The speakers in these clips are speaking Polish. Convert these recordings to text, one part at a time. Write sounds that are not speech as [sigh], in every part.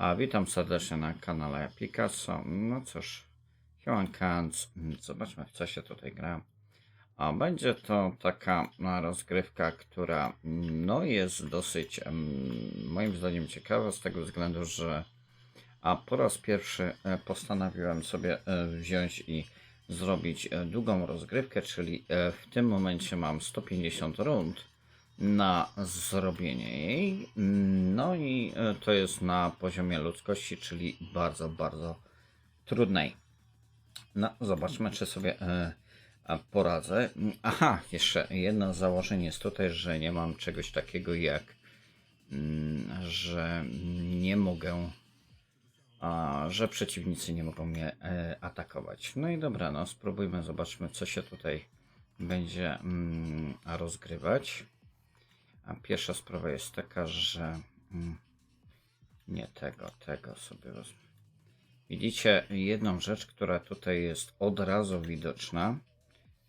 A witam serdecznie na kanale Picasso. No cóż, Humankans, zobaczmy w co się tutaj gra. A będzie to taka rozgrywka, która no jest dosyć moim zdaniem ciekawa z tego względu, że a po raz pierwszy e, postanowiłem sobie e, wziąć i zrobić e, długą rozgrywkę, czyli w tym momencie mam 150 rund na zrobienie jej. No i e, to jest na poziomie ludzkości, czyli bardzo, bardzo trudnej. No, zobaczmy, czy sobie e, poradzę. Aha, jeszcze jedno założenie jest tutaj, że nie mam czegoś takiego jak, mm, że nie mogę, że przeciwnicy nie mogą mnie e, atakować. No i dobra, no spróbujmy, zobaczmy, co się tutaj będzie mm, rozgrywać. A pierwsza sprawa jest taka, że mm, nie tego, tego sobie roz... Widzicie jedną rzecz, która tutaj jest od razu widoczna.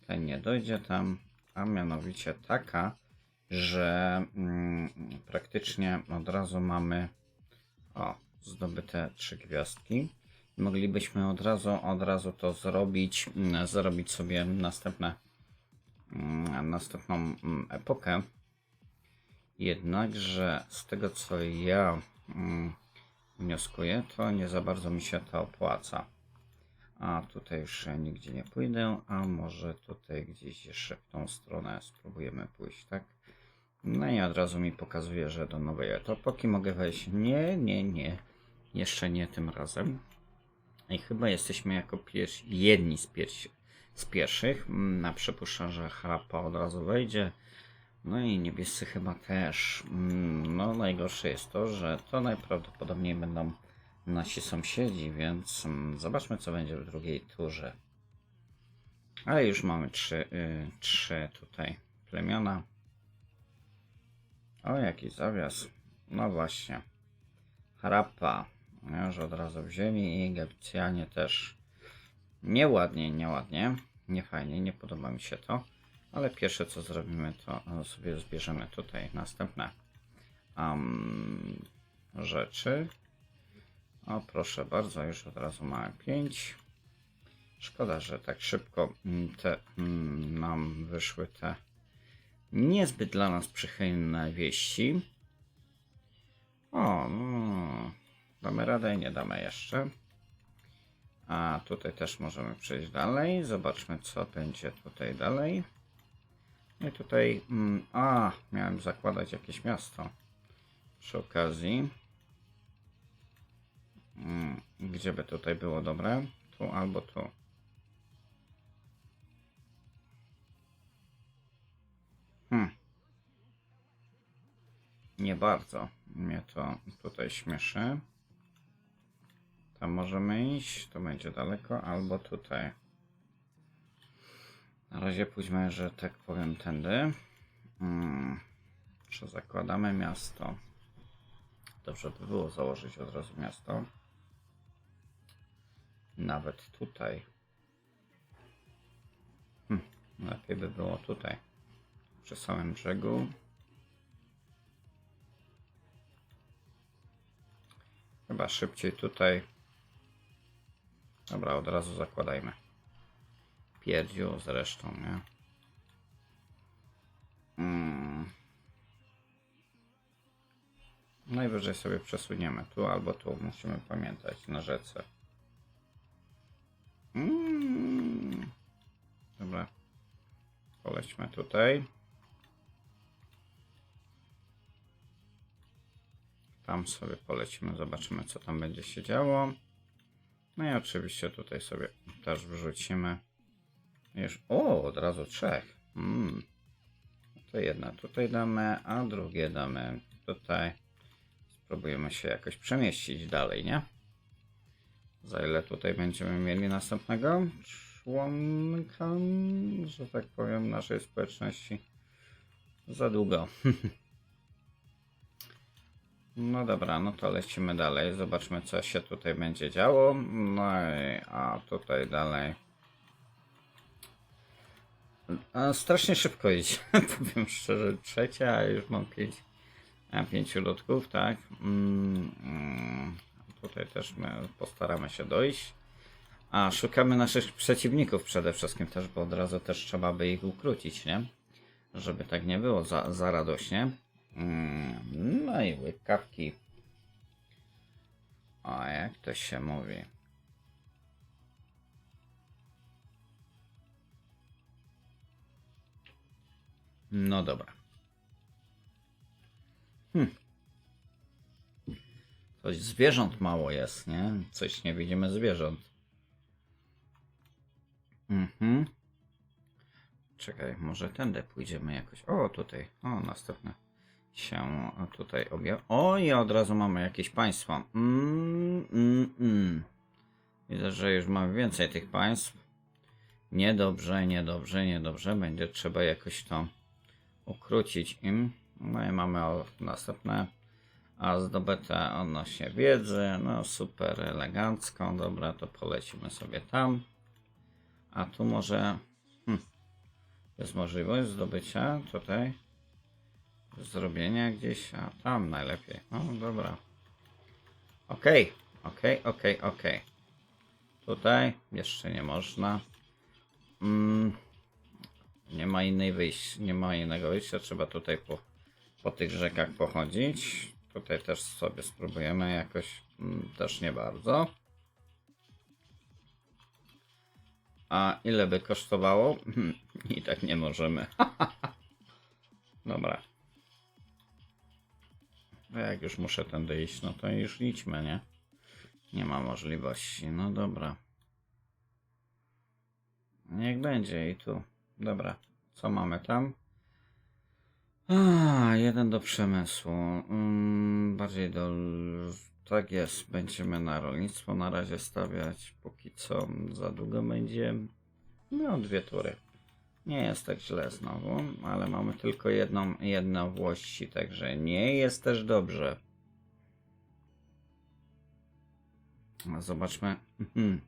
Ten nie dojdzie tam, a mianowicie taka, że mm, praktycznie od razu mamy o, zdobyte trzy gwiazdki. Moglibyśmy od razu, od razu to zrobić, mm, zrobić sobie następne, następną epokę. Jednakże z tego co ja mm, wnioskuję, to nie za bardzo mi się to opłaca. A tutaj już nigdzie nie pójdę, a może tutaj gdzieś jeszcze w tą stronę spróbujemy pójść, tak? No i od razu mi pokazuje, że do nowej epoki mogę wejść. Nie, nie, nie. Jeszcze nie tym razem. I chyba jesteśmy jako pierwsi, jedni z, piersi, z pierwszych. Na przypuszczam, że Harappa od razu wejdzie. No i niebiescy chyba też. Mm, No najgorsze jest to, że to najprawdopodobniej będą nasi sąsiedzi, więc mm, zobaczmy co będzie w drugiej turze. Ale już mamy trzy, y, trzy tutaj plemiona. O, jaki zawias. No właśnie. Harappa już od razu wzięli i Egipcjanie też. Nieładnie, nieładnie. Nie fajnie, nie podoba mi się to. Ale pierwsze co zrobimy, to e, sobie zbierzemy tutaj następne um, rzeczy. O, proszę bardzo, już od razu mamy 5. Szkoda, że tak szybko mm, te mm, nam wyszły te niezbyt dla nas przychylne wieści. O, no, damy radę, nie damy jeszcze. A tutaj też możemy przejść dalej. Zobaczmy, co będzie tutaj dalej. No i tutaj, mm, a, miałem zakładać jakieś miasto przy okazji. Mm, Gdzie by tutaj było dobre? Tu albo tu. Hmm. Nie bardzo mnie to tutaj śmieszy. Tam możemy iść, to będzie daleko, albo tutaj. Na razie pójdźmy, że tak powiem, tędy. Hmm. Zakładamy miasto? Dobrze by było założyć od razu miasto. Nawet tutaj. Hm, lepiej by było tutaj. Przy samym brzegu. Chyba szybciej tutaj. Dobra, od razu zakładajmy. Pierdziu zresztą, nie? Mm. Najwyżej sobie przesuniemy tu albo tu. Musimy pamiętać na rzece. Mm. Dobra. Polećmy tutaj. Tam sobie polecimy, zobaczymy co tam będzie się działo. No i oczywiście tutaj sobie też wrzucimy. Już, o, od razu trzech. Mm. To jedna tutaj damy, a drugie damy tutaj. Spróbujemy się jakoś przemieścić dalej, nie? Za ile tutaj będziemy mieli następnego członka, że tak powiem, naszej społeczności? Za długo. [laughs] No dobra, no to lecimy dalej. Zobaczmy, co się tutaj będzie działo. No i a tutaj dalej. A, strasznie szybko idzie, [laughs] powiem szczerze. Trzecia, a już mam pięć, a pięciu lotków, tak. Mm, mm, tutaj też my postaramy się dojść. A szukamy naszych przeciwników przede wszystkim też, bo od razu też trzeba by ich ukrócić, nie? Żeby tak nie było za, za radośnie. Mm, no i łykawki. A jak to się mówi? No dobra. Hmm. Coś zwierząt mało jest, nie? Coś nie widzimy zwierząt. Mhm. Czekaj, może tędy pójdziemy jakoś. O, tutaj. O, następne się tutaj objaw. O, i od razu mamy jakieś państwo. Mm, mm, mm. Widzę, że już mamy więcej tych państw. Niedobrze, niedobrze, niedobrze. Będzie trzeba jakoś to ukrócić im. No i mamy następne. A zdobyte odnośnie wiedzy. No super, elegancko. Dobra, to polecimy sobie tam. A tu może hmm, jest możliwość zdobycia tutaj zrobienia gdzieś, a tam najlepiej. No dobra. Okej, okej, okej, okej. Tutaj jeszcze nie można. Mm, nie ma innej wyjścia, nie ma innego wyjścia, trzeba tutaj po, po tych rzekach pochodzić. Tutaj też sobie spróbujemy jakoś, mm, też nie bardzo. A ile by kosztowało? Hmm, I tak nie możemy. [laughs] Dobra. No jak już muszę tędy iść, no to już idźmy, nie? Nie ma możliwości. No dobra. Niech będzie i tu. Dobra. Co mamy tam? A, jeden do przemysłu. Mm, bardziej do. Tak jest. Będziemy na rolnictwo na razie stawiać. Póki co za długo będzie. No, dwie tury. Nie jest tak źle znowu, ale mamy tylko jedną, jedną włości, także nie jest też dobrze. No, Zobaczmy. Mhm.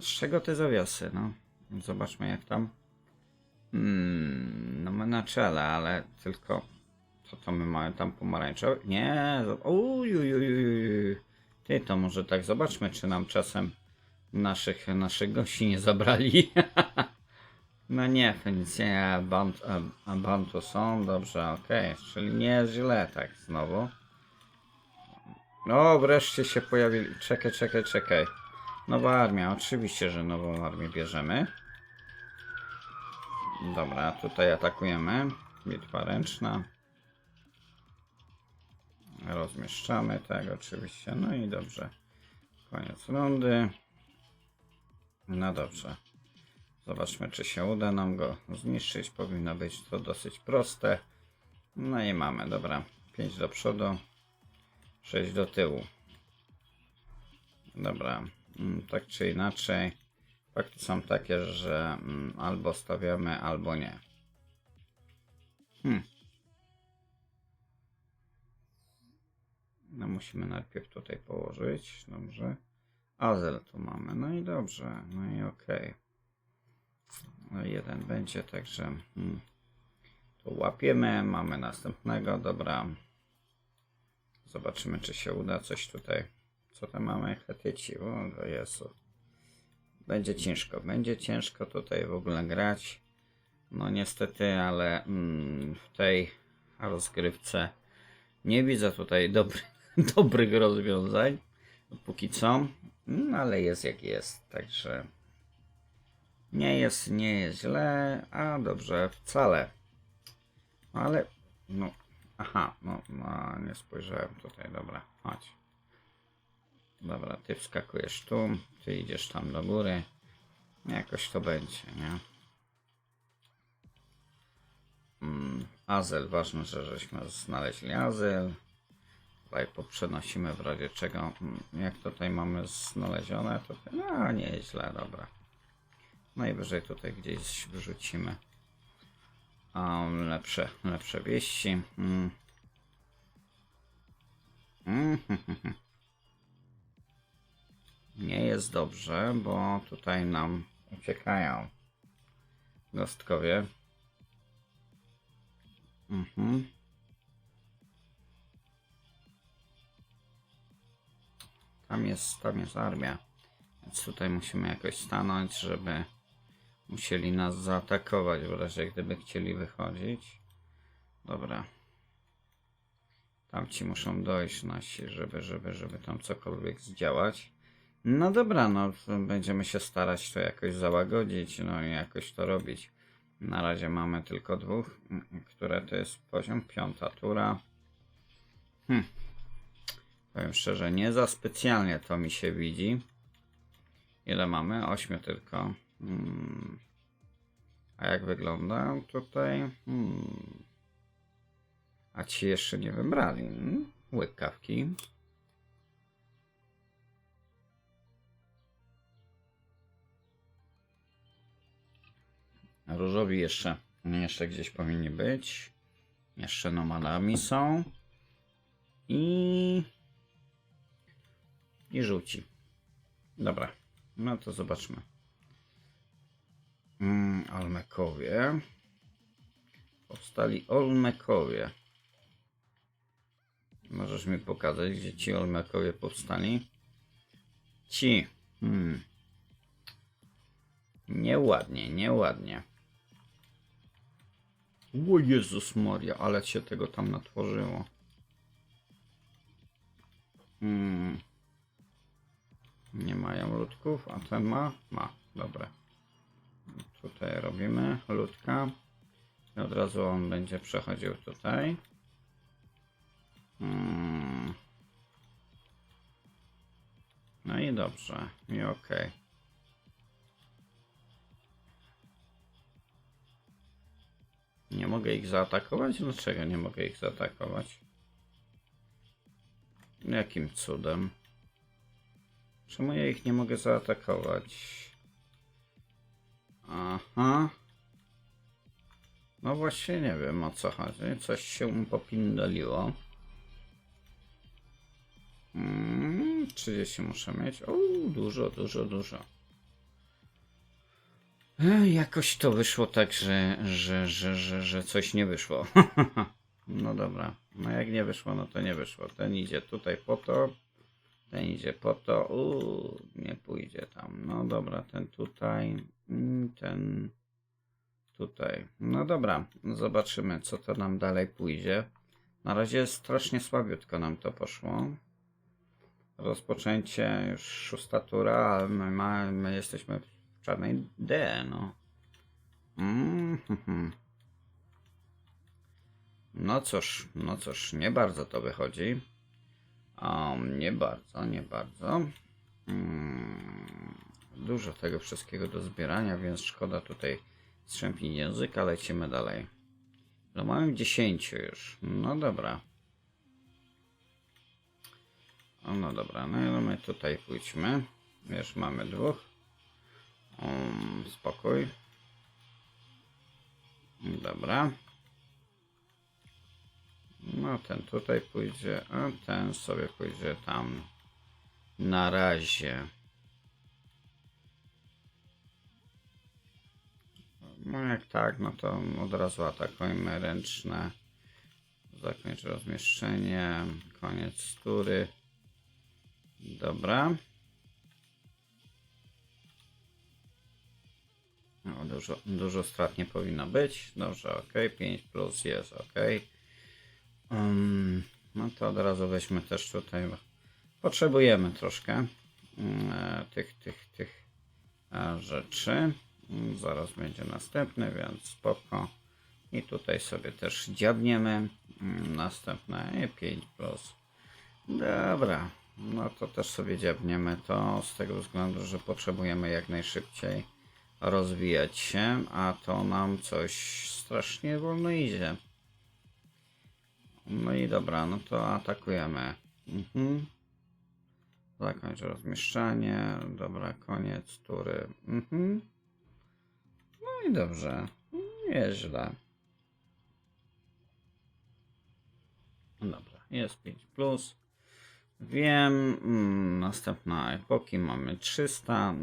Z czego te zawiasy, no? Zobaczmy jak tam. Hmm, no my na czele, ale tylko. Co to my mamy tam pomarańczowe? Nie, ujujujujuj. Ty to może tak zobaczmy, czy nam czasem naszych, naszych gości nie zabrali. [laughs] no nie, Fenicja, Bant, a, a Bantu są, dobrze, okej, czyli nie jest źle tak znowu. O, wreszcie się pojawili. Czekaj, czekaj, czekaj. Nowa armia, oczywiście, że nową armię bierzemy. Dobra, tutaj atakujemy. Bitwa ręczna. Rozmieszczamy, tak, oczywiście. No i dobrze. Koniec rundy. No dobrze. Zobaczmy, czy się uda nam go zniszczyć. Powinno być to dosyć proste. No i mamy, dobra. 5 do przodu, 6 do tyłu. Dobra, tak czy inaczej. Fakty są takie, że mm, albo stawiamy, albo nie. Hmm. No musimy najpierw tutaj położyć. Dobrze. Azel tu mamy. No i dobrze. No i okej. No jeden będzie, także hmm. tu łapiemy. Mamy następnego. Dobra. Zobaczymy, czy się uda coś tutaj. Co tam mamy? Hetyci. O, Jezu. Będzie ciężko. Będzie ciężko tutaj w ogóle grać. No niestety, ale mm, w tej rozgrywce nie widzę tutaj [laughs] dobry, dobrych rozwiązań. Póki co. No, ale jest jak jest. Także nie jest, nie jest źle, a dobrze wcale. Ale no, aha, no, no nie spojrzałem tutaj, dobra, chodź. Dobra, ty wskakujesz tu, ty idziesz tam do góry. Jakoś to będzie, nie? Mm, azyl, ważne, że żeśmy znaleźli azyl. Tutaj poprzenosimy w razie czego. Mm, Jak tutaj mamy znalezione, to no nieźle, dobra. Najwyżej tutaj gdzieś wrzucimy um, lepsze, lepsze wieści. Mm. Mm, Nie jest dobrze, bo tutaj nam uciekają gostkowie. Mhm. tam jest, tam jest armia. Więc tutaj musimy jakoś stanąć, żeby musieli nas zaatakować w razie gdyby chcieli wychodzić. Dobra. Tamci muszą dojść nasi, żeby, żeby, żeby tam cokolwiek zdziałać. No dobra, no będziemy się starać to jakoś załagodzić, no i jakoś to robić. Na razie mamy tylko dwóch, które to jest poziom piąta tura. Hm. Powiem szczerze, nie za specjalnie to mi się widzi. Ile mamy? Ośmiu tylko. Hmm. A jak wygląda tutaj? Hmm. A ci jeszcze nie wybrali. Hmm? Łyk Różowi jeszcze, jeszcze gdzieś powinni być. Jeszcze nomadami są. I... I żółci. Dobra. No to zobaczmy. Mm, Olmekowie. Powstali Olmekowie. Możesz mi pokazać, gdzie ci Olmekowie powstali? Ci. Hmm. Nieładnie, nieładnie. O Jezus Maria, ale się tego tam natworzyło. Hmm. Nie mają ludków, a ten ma? Ma, dobra. Tutaj robimy ludka. I od razu on będzie przechodził tutaj. Hmm. No i dobrze, i okej. Nie mogę ich zaatakować? Dlaczego nie mogę ich zaatakować? Jakim cudem? Czemu ja ich nie mogę zaatakować? Aha. No właśnie nie wiem o co chodzi. Coś się popindoliło. Mm, 30 muszę mieć. O, dużo, dużo, dużo. E, jakoś to wyszło tak, że, że, że, że, że coś nie wyszło. [laughs] no dobra. No jak nie wyszło, no to nie wyszło. Ten idzie tutaj po to. Ten idzie po to. Uuu, nie pójdzie tam. No dobra, ten tutaj. mm, Ten tutaj. No dobra, zobaczymy, co to nam dalej pójdzie. Na razie strasznie słabiutko nam to poszło. Rozpoczęcie już szósta tura, a my, my jesteśmy czarnej D, no. Mm. No cóż, no cóż, nie bardzo to wychodzi. Um, nie bardzo, nie bardzo. Mm, dużo tego wszystkiego do zbierania, więc szkoda tutaj strzępić języka. Lecimy dalej. No mamy 10 już. No dobra. No dobra, no i my tutaj pójdźmy. Już mamy dwóch. Um, spokój. Dobra. No ten tutaj pójdzie, a ten sobie pójdzie tam. Na razie. No jak tak, no to od razu atakujmy ręczne. Zakończ rozmieszczenie. Koniec tury. Dobra. No, dużo, dużo strat nie powinno być. Dobrze, ok. 5 plus jest ok. Um, no to od razu weźmy też tutaj. Potrzebujemy troszkę mm, e, tych, tych, tych e, rzeczy. Zaraz będzie następny, więc spoko. I tutaj sobie też dziabniemy. Mm, Następne i 5 plus. Dobra, no to też sobie dziabniemy to z tego względu, że potrzebujemy jak najszybciej rozwijać się, a to nam coś strasznie wolno idzie. No i dobra, no to atakujemy. Mhm. Zakończ rozmieszczanie. Dobra, koniec tury. Mhm. No i dobrze. Nieźle. Dobra, jest 5 plus. Wiem, mm, następna epoki mamy 300.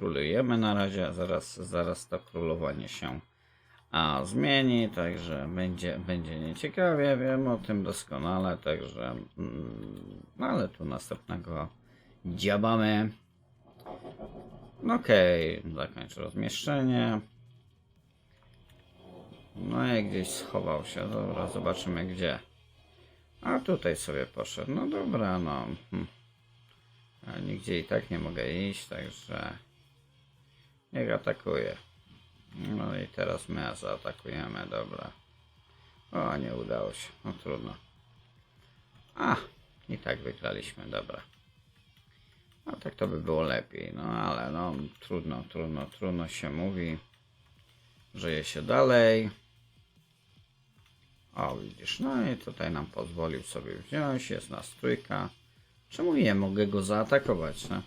Królujemy na razie, zaraz, zaraz to królowanie się a zmieni, także będzie, będzie nieciekawie, wiem o tym doskonale, także mm, no ale tu następnego Dziabamy. No Okej, zakończ rozmieszczenie. No i gdzieś schował się. Dobra, zobaczymy gdzie. A tutaj sobie poszedł. No dobra, no. Hm. Nigdzie i tak nie mogę iść, także niech atakuje. No i teraz my zaatakujemy, dobra. O, nie udało się. No trudno. A, i tak wygraliśmy, dobra. No tak to by było lepiej, no ale no trudno, trudno, trudno się mówi. Żyje się dalej. O, widzisz, no i tutaj nam pozwolił sobie wziąć, jest nas trójka. Czemu nie mogę go zaatakować, no?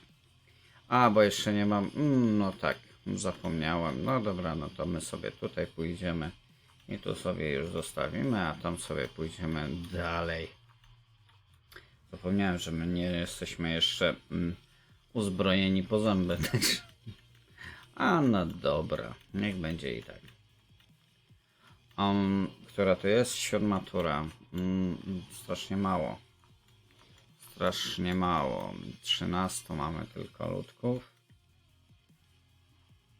A, bo jeszcze nie mam, mm, no tak, zapomniałem. No dobra, no to my sobie tutaj pójdziemy i tu sobie już zostawimy, a tam sobie pójdziemy dalej. Zapomniałem, że my nie jesteśmy jeszcze mm, uzbrojeni po zęby [laughs] też. A no dobra, niech będzie i tak. Um, która to jest? Siódma tura. Mm, strasznie mało. Strasznie mało. 13 mamy tylko ludków.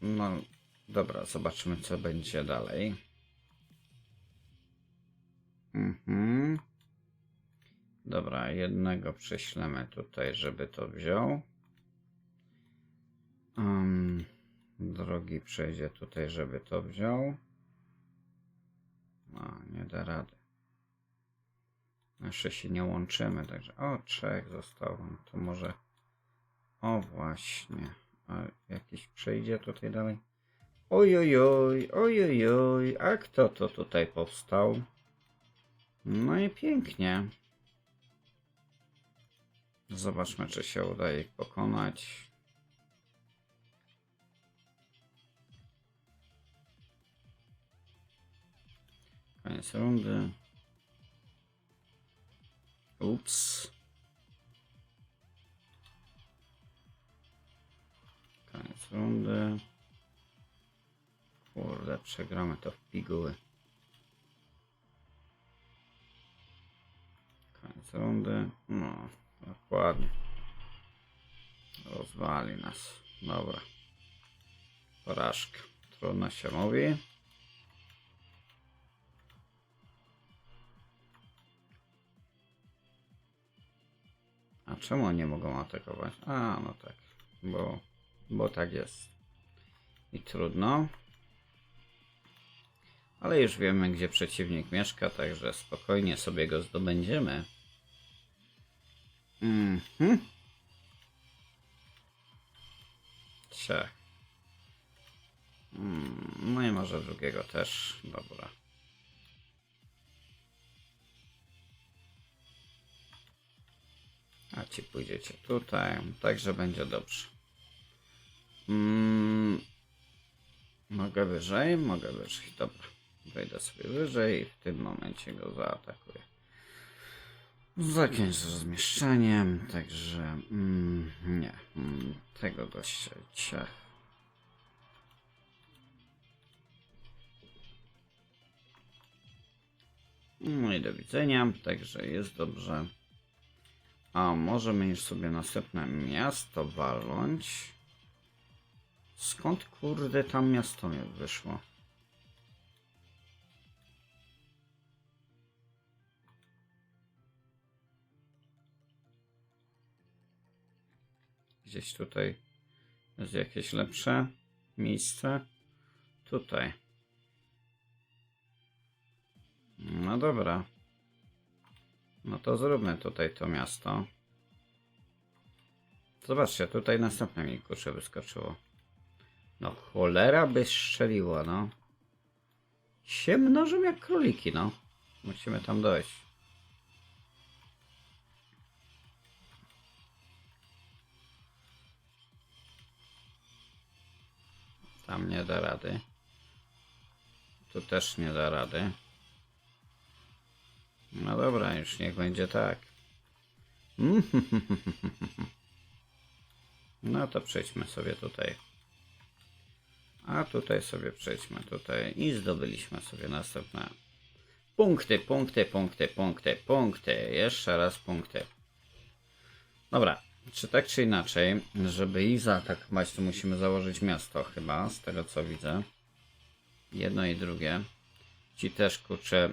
No dobra, zobaczymy co będzie dalej. Mhm. Dobra, jednego prześlemy tutaj, żeby to wziął. Um, drogi przejdzie tutaj, żeby to wziął. No, nie da rady. Jeszcze się nie łączymy, także... O, trzech zostało. No To może... O, właśnie. A jakiś przejdzie tutaj dalej? Ojojoj, ojojoj. A kto to tutaj powstał? No i pięknie. Zobaczmy, czy się uda ich pokonać. Koniec rundy. Ups. Koniec rundy. Kurde, przegramy to w piguły. Koniec rundy. No, dokładnie. Rozwali nas. Dobra. Porażka. Trudno się mówi. A czemu nie mogą atakować? A, no tak. Bo, bo tak jest. I trudno. Ale już wiemy, gdzie przeciwnik mieszka, także spokojnie sobie go zdobędziemy. Mhm. Mm, No i może drugiego też. Dobra. A ci pójdziecie tutaj, także będzie dobrze. Mm, mogę wyżej? Mogę wyżej, dobra. Wejdę sobie wyżej i w tym momencie go zaatakuję. Zakończ z rozmieszczeniem, także mm, nie, mm, tego gościa. No i do widzenia, także jest dobrze. A możemy już sobie następne miasto walnąć. Skąd kurde tam miasto mi wyszło? Gdzieś tutaj jest jakieś lepsze miejsce. Tutaj. No dobra. No to zróbmy tutaj to miasto. Zobaczcie, tutaj następne mi kurczę wyskoczyło. No cholera by strzeliła, no. Się mnożą jak króliki, no. Musimy tam dojść. Tam nie da rady. Tu też nie da rady. No dobra, już niech będzie tak. [laughs] No to przejdźmy sobie tutaj. A tutaj sobie przejdźmy tutaj i zdobyliśmy sobie następne punkty, punkty, punkty, punkty, punkty. Jeszcze raz punkty. Dobra, czy tak czy inaczej, żeby ich zaatakować, to musimy założyć miasto chyba, z tego co widzę. Jedno i drugie. Ci też kurczę.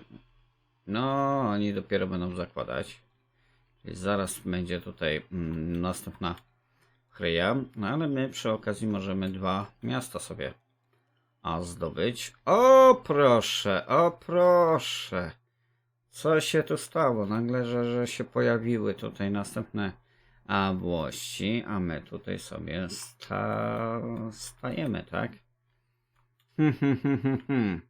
No, oni dopiero będą zakładać. Zaraz będzie tutaj mm, następna chryja. No ale my przy okazji możemy dwa miasta sobie a zdobyć. O proszę, o proszę. Co się tu stało? Nagle, że, że się pojawiły tutaj następne a włości, a my tutaj sobie sta stajemy, tak? Hmm, hmm, hmm.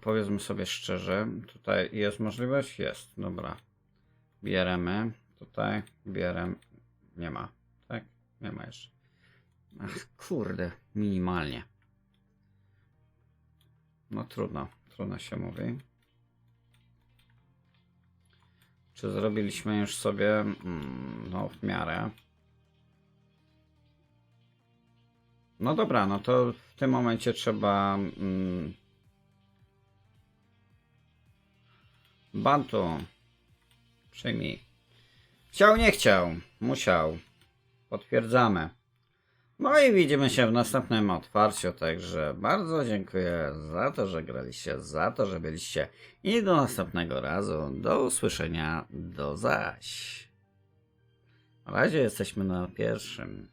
Powiedzmy sobie szczerze, tutaj jest możliwość? Jest, dobra. Bieremy, tutaj bierem, nie ma, tak? Nie ma jeszcze. Ach, kurde, minimalnie. No trudno, trudno się mówi. Czy zrobiliśmy już sobie, mm, no w miarę. No dobra, no to w tym momencie trzeba mm, Bantu przyjmij. Chciał, nie chciał, musiał. Potwierdzamy. No i widzimy się w następnym otwarciu, także bardzo dziękuję za to, że graliście, za to, że byliście i do następnego razu. Do usłyszenia, do zaś. Na razie jesteśmy na pierwszym.